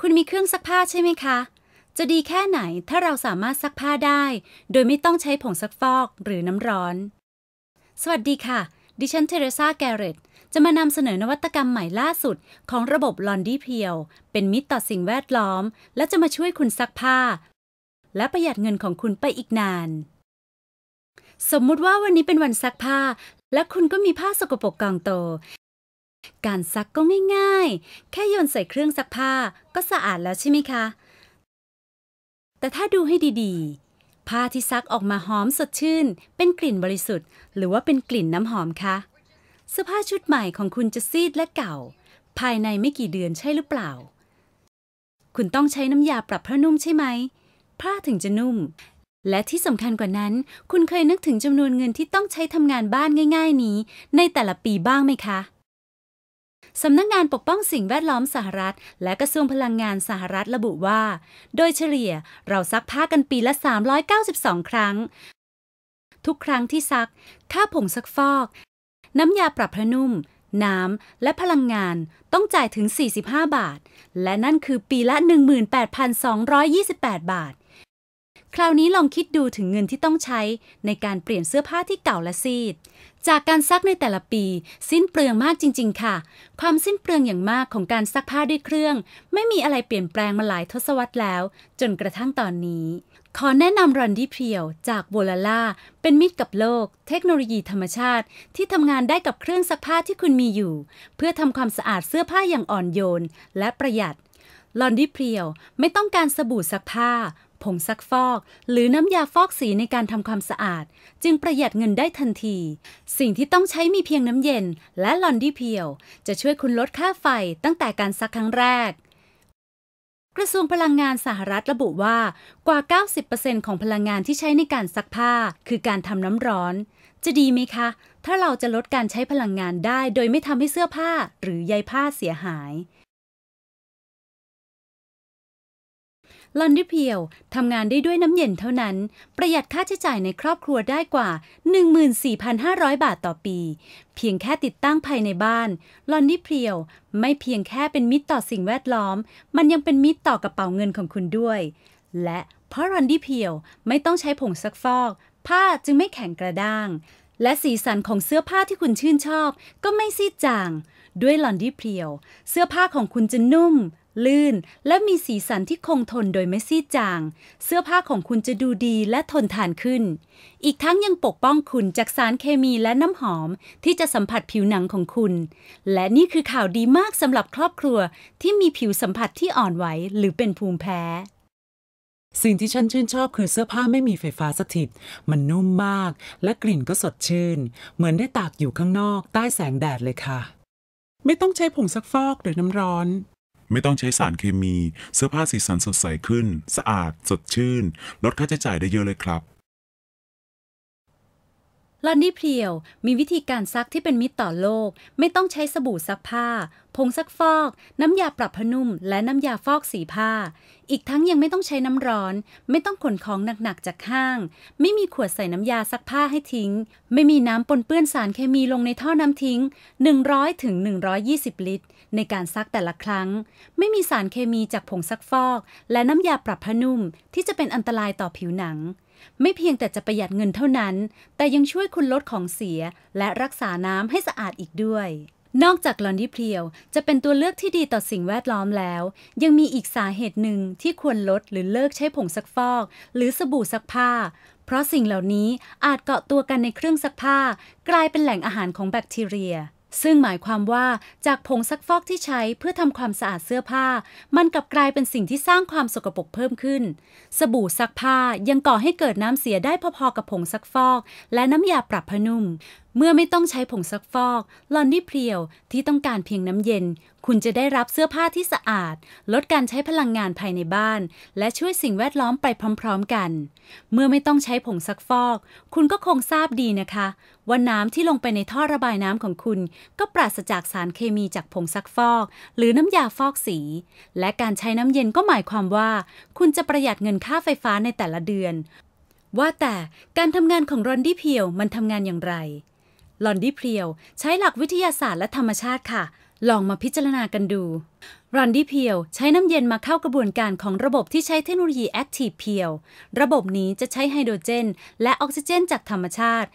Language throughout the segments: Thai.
คุณมีเครื่องซักผ้าใช่ไหมคะ จะดีแค่ไหนถ้าเราสามารถซักผ้าได้ โดยไม่ต้องใช้ผงซักฟอกหรือน้ำร้อน สวัสดีค่ะ ดิฉันเทเรซาแกเรตจะมานำเสนอนวัตกรรมใหม่ล่าสุดของระบบลอนดี้เพียว เป็นมิตรต่อสิ่งแวดล้อม และจะมาช่วยคุณซักผ้า และประหยัดเงินของคุณไปอีกนาน สมมุติว่าวันนี้เป็นวันซักผ้า และคุณก็มีผ้าสกปรกกองโต การซักก็ง่ายๆ แค่โยนใส่เครื่องซักผ้าก็สะอาดแล้วใช่ไหมคะ แต่ถ้าดูให้ดีๆ ผ้าที่ซักออกมาหอมสดชื่น เป็นกลิ่นบริสุทธิ์ หรือว่าเป็นกลิ่นน้ำหอมคะ เสื้อผ้าชุดใหม่ของคุณจะซีดและเก่า ภายในไม่กี่เดือนใช่หรือเปล่า คุณต้องใช้น้ำยาปรับผ้านุ่มใช่ไหม ผ้าถึงจะนุ่ม และที่สำคัญกว่านั้น คุณเคยนึกถึงจำนวนเงินที่ต้องใช้ทำงานบ้านง่าย ๆ นี้ ในแต่ละปีบ้างไหมคะ สำนักงงานปกป้องสิ่งแวดล้อมสหรัฐ และกระทรวงพลังงานสหรัฐระบุว่า โดยเฉลี่ยเราซักผ้ากันปีละ 392 ครั้ง ทุกครั้งที่ซัก ค่าผงซักฟอก น้ำยาปรับผ้านุ่ม น้ำ และพลังงานต้องจ่ายถึง 45 บาท และนั่นคือปีละ 18,228 บาท คราวนี้ลองคิดดูถึงเงินที่ต้องใช้ในการเปลี่ยนเสื้อผ้าที่เก่าและซีด จากการซักในแต่ละปี สิ้นเปลืองมากจริง ๆ ค่ะ ความสิ้นเปลืองอย่างมากของการซักผ้าด้วยเครื่อง ไม่มีอะไรเปลี่ยนแปลงมาหลายทศวรรษแล้ว จนกระทั่งตอนนี้ ขอแนะนำรอนดี้เพียวจากโบลาล่าเป็นมิตรกับโลก เทคโนโลยีธรรมชาติ ที่ทำงานได้กับเครื่องซักผ้าที่คุณมีอยู่ เพื่อทำความสะอาดเสื้อผ้าอย่างอ่อนโยน และประหยัดลอนดี้เพียวไม่ต้องการสบู่ซักผ้า ผงซักฟอก หรือน้ำยาฟอกสีในการทำความสะอาด จึงประหยัดเงินได้ทันที สิ่งที่ต้องใช้มีเพียงน้ำเย็น และลอนดี้เพียว จะช่วยคุณลดค่าไฟตั้งแต่การซักครั้งแรกกระทรวงพลังงานสหรัฐระบุว่ากว่า 90%ของพลังงานที่ใช้ในการซักผ้า คือการทำน้ำร้อน จะดีไหมคะ ถ้าเราจะลดการใช้พลังงานได้ โดยไม่ทำให้เสื้อผ้าหรือใยผ้าเสียหาย ลอนดี้เพียวทำงานได้ด้วยน้ำเย็นเท่านั้น ประหยัดค่าใช้จ่ายในครอบครัวได้กว่า 14,500 บาทต่อปี เพียงแค่ติดตั้งภายในบ้าน ลอนดี้เพียวไม่เพียงแค่เป็นมิตรต่อสิ่งแวดล้อม มันยังเป็นมิตรต่อกระเป๋าเงินของคุณด้วย และเพราะลอนดี้เพียวไม่ต้องใช้ผงซักฟอก ผ้าจึงไม่แข็งกระด้าง และสีสันของเสื้อผ้าที่คุณชื่นชอบ ก็ไม่ซีดจาง ด้วยลอนดี้เพียว เสื้อผ้าของคุณจะนุ่ม ลื่น และมีสีสันที่คงทนโดยไม่ซีดจาง เสื้อผ้าของคุณจะดูดีและทนทานขึ้น อีกทั้งยังปกป้องคุณจากสารเคมีและน้ำหอมที่จะสัมผัสผิวหนังของคุณ และนี่คือข่าวดีมากสำหรับครอบครัวที่มีผิวสัมผัสที่อ่อนไหวหรือเป็นภูมิแพ้สิ่งที่ฉันชื่นชอบคือเสื้อผ้าไม่มีไฟฟ้าสถิต มันนุ่มมาก และกลิ่นก็สดชื่น เหมือนได้ตากอยู่ข้างนอก ใต้แสงแดดเลยค่ะ ไม่ต้องใช้ผงซักฟอกหรือน้ำร้อน ไม่ต้องใช้สารเคมี เสื้อผ้าสีสันสดใสขึ้น สะอาด สดชื่น ลดค่าใช้จ่ายได้เยอะเลยครับ ลอนดี้เพียวมีวิธีการซักที่เป็นมิตรต่อโลก ไม่ต้องใช้สบู่ซักผ้า ผงซักฟอก น้ำยาปรับผ้านุ่ม และน้ำยาฟอกสีผ้า อีกทั้งยังไม่ต้องใช้น้ำร้อน ไม่ต้องขนของหนักๆจากห้าง ไม่มีขวดใส่น้ำยาซักผ้าให้ทิ้ง ไม่มีน้ำปนเปื้อนสารเคมีลงในท่อน้ำทิ้ง 100ถึง120 ลิตร ในการซักแต่ละครั้ง ไม่มีสารเคมีจากผงซักฟอก และน้ำยาปรับผ้านุ่มที่จะเป็นอันตรายต่อผิวหนัง ไม่เพียงแต่จะประหยัดเงินเท่านั้น แต่ยังช่วยคุณลดของเสีย และรักษาน้ำให้สะอาดอีกด้วย นอกจากลอนดี้เพียว จะเป็นตัวเลือกที่ดีต่อสิ่งแวดล้อมแล้ว ยังมีอีกสาเหตุหนึ่งที่ควรลดหรือเลิกใช้ผงซักฟอก หรือสบู่ซักผ้า เพราะสิ่งเหล่านี้อาจเกาะตัวกันในเครื่องซักผ้า กลายเป็นแหล่งอาหารของแบคทีเรีย ซึ่งหมายความว่าจากผงซักฟอกที่ใช้เพื่อทำความสะอาดเสื้อผ้า มันกลับกลายเป็นสิ่งที่สร้างความสกปรกเพิ่มขึ้น สบู่ซักผ้ายังก่อให้เกิดน้ำเสียได้พอๆกับผงซักฟอก และน้ำยาปรับผ้านุ่ม เมื่อไม่ต้องใช้ผงซักฟอก ลอนดี้เพรียวที่ต้องการเพียงน้ำเย็น คุณจะได้รับเสื้อผ้าที่สะอาด ลดการใช้พลังงานภายในบ้าน และช่วยสิ่งแวดล้อมไปพร้อมๆกัน เมื่อไม่ต้องใช้ผงซักฟอก คุณก็คงทราบดีนะคะ ว่าน้ำที่ลงไปในท่อระบายน้ำของคุณ ก็ปราศจากสารเคมีจากผงซักฟอก หรือน้ำยาฟอกสี และการใช้น้ำเย็นก็หมายความว่า คุณจะประหยัดเงินค่าไฟฟ้าในแต่ละเดือน ว่าแต่การทำงานของรอนดี้เพียวมันทำงานอย่างไร ลอนดี้เพียว ใช้หลักวิทยาศาสตร์และธรรมชาติค่ะ ลองมาพิจารณากันดู r o n d y p e e l ใช้น้ำเย็นมาเข้ากระบวนการของระบบที่ใช้เทคโนโลยี Active Peel ระบบนี้จะใช้ไฮโดรเจน และออกซิเจนจากธรรมชาติ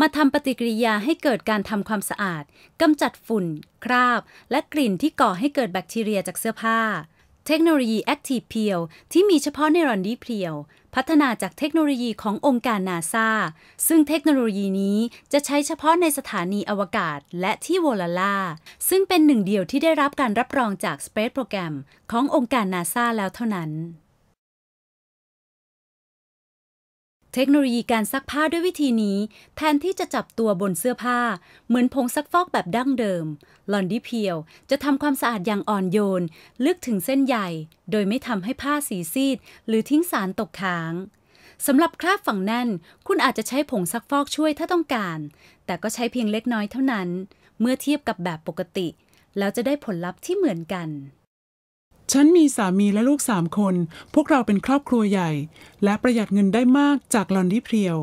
มาทำปฏิกิริยาให้เกิดการทำความสะอาดกำจัดฝุ่น คราบ และกลิ่นที่ก่อให้เกิดแบคทีเรียจากเสื้อผ้า เทคโนโลยี Active Peel ที่มีเฉพาะในรอนดีเพียว พัฒนาจากเทคโนโลยีขององค์การนาซาซึ่งเทคโนโลยีนี้จะใช้เฉพาะในสถานีอวกาศและที่โวลาลาซึ่งเป็นหนึ่งเดียวที่ได้รับการรับรองจาก Space Program ขององค์การนาซาแล้วเท่านั้น เทคโนโลยีการซักผ้าด้วยวิธีนี้ แทนที่จะจับตัวบนเสื้อผ้า เหมือนผงซักฟอกแบบดั้งเดิม ลอนดี้เพียวจะทำความสะอาดอย่างอ่อนโยน ลึกถึงเส้นใยโดยไม่ทำให้ผ้าสีซีด หรือทิ้งสารตกค้างสำหรับคราบฝังแน่น คุณอาจจะใช้ผงซักฟอกช่วยถ้าต้องการ แต่ก็ใช้เพียงเล็กน้อยเท่านั้น เมื่อเทียบกับแบบปกติ แล้วจะได้ผลลัพธ์ที่เหมือนกัน ฉันมีสามีและลูกสามคน พวกเราเป็นครอบครัวใหญ่ และประหยัดเงินได้มากจากลอนดี้เพรียว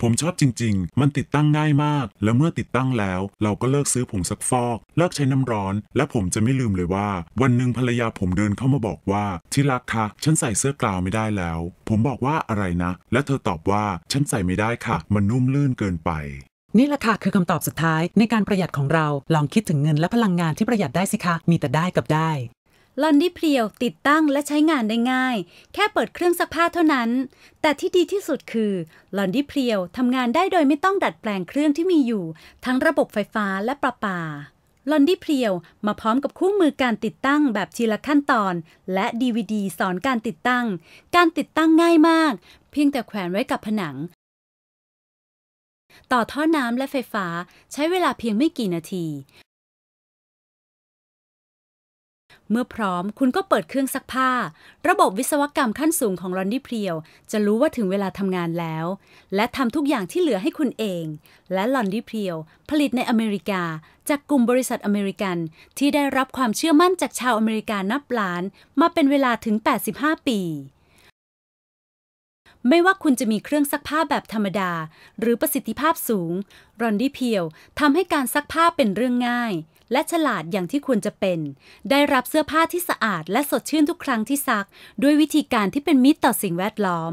ผมชอบจริง ๆ มันติดตั้งง่ายมาก แล้วเมื่อติดตั้งแล้ว เราก็เลิกซื้อผงซักฟอก เลิกใช้น้ำร้อน และผมจะไม่ลืมเลยว่า วันหนึ่งภรรยาผมเดินเข้ามาบอกว่า ที่รักคะ ฉันใส่เสื้อกลาวไม่ได้แล้ว ผมบอกว่าอะไรนะ และเธอตอบว่า ฉันใส่ไม่ได้ค่ะ มันนุ่มลื่นเกินไป นี่แหละค่ะคือคำตอบสุดท้ายในการประหยัดของเรา ลองคิดถึงเงินและพลังงานที่ประหยัดได้สิคะ มีแต่ได้กับได้ ลอนดี้เพียวติดตั้งและใช้งานได้ง่าย แค่เปิดเครื่องซักผ้าเท่านั้น แต่ที่ดีที่สุดคือลอนดี้เพียวทำงานได้โดยไม่ต้องดัดแปลงเครื่องที่มีอยู่ ทั้งระบบไฟฟ้าและประปาลอนดี้เพียวมาพร้อมกับคู่มือการติดตั้งแบบทีละขั้นตอน และ DVD สอนการติดตั้ง การติดตั้งง่ายมาก เพียงแต่แขวนไว้กับผนัง ต่อท่อน้ำและไฟฟ้าใช้เวลาเพียงไม่กี่นาที เมื่อพร้อมคุณก็เปิดเครื่องซักผ้า ระบบวิศวกรรมขั้นสูงของลอนดี้เพรียว จะรู้ว่าถึงเวลาทำงานแล้ว และทำทุกอย่างที่เหลือให้คุณเอง และลอนดี้เพรียว ผลิตในอเมริกา จากกลุ่มบริษัทอเมริกัน ที่ได้รับความเชื่อมั่นจากชาวอเมริกานับล้าน มาเป็นเวลาถึง 85 ปีไม่ว่าคุณจะมีเครื่องซักผ้าแบบธรรมดา หรือประสิทธิภาพสูง รอนดี้เพียวทำให้การซักผ้าเป็นเรื่องง่าย และฉลาดอย่างที่ควรจะเป็น ได้รับเสื้อผ้าที่สะอาดและสดชื่นทุกครั้งที่ซัก ด้วยวิธีการที่เป็นมิตรต่อสิ่งแวดล้อม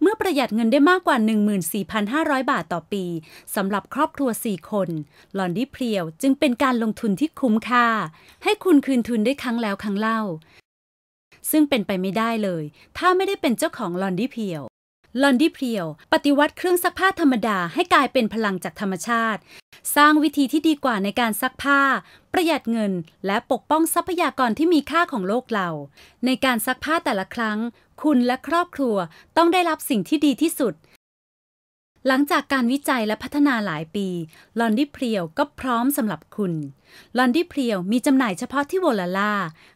เมื่อประหยัดเงินได้มากกว่า 14,500 บาทต่อปีสำหรับครอบครัว 4 คน ลอนดี้เพรียวจึงเป็นการลงทุนที่คุ้มค่า ให้คุณคืนทุนได้ครั้งแล้วครั้งเล่า ซึ่งเป็นไปไม่ได้เลย ถ้าไม่ได้เป็นเจ้าของลอนดี้เพียวลอนดี้เพรียว ปฏิวัติเครื่องซักผ้าธรรมดาให้กลายเป็นพลังจากธรรมชาติ สร้างวิธีที่ดีกว่าในการซักผ้า ประหยัดเงิน และปกป้องทรัพยากรที่มีค่าของโลกเรา ในการซักผ้าแต่ละครั้ง คุณและครอบครัวต้องได้รับสิ่งที่ดีที่สุด หลังจากการวิจัยและพัฒนาหลายปี ลอนดี้เพรียวก็พร้อมสำหรับคุณ ลอนดี้เพรียวมีจำหน่ายเฉพาะที่โวลาล่า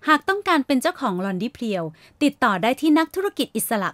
หากต้องการเป็นเจ้าของลอนดี้เพรียว ติดต่อได้ที่นักธุรกิจอิสระ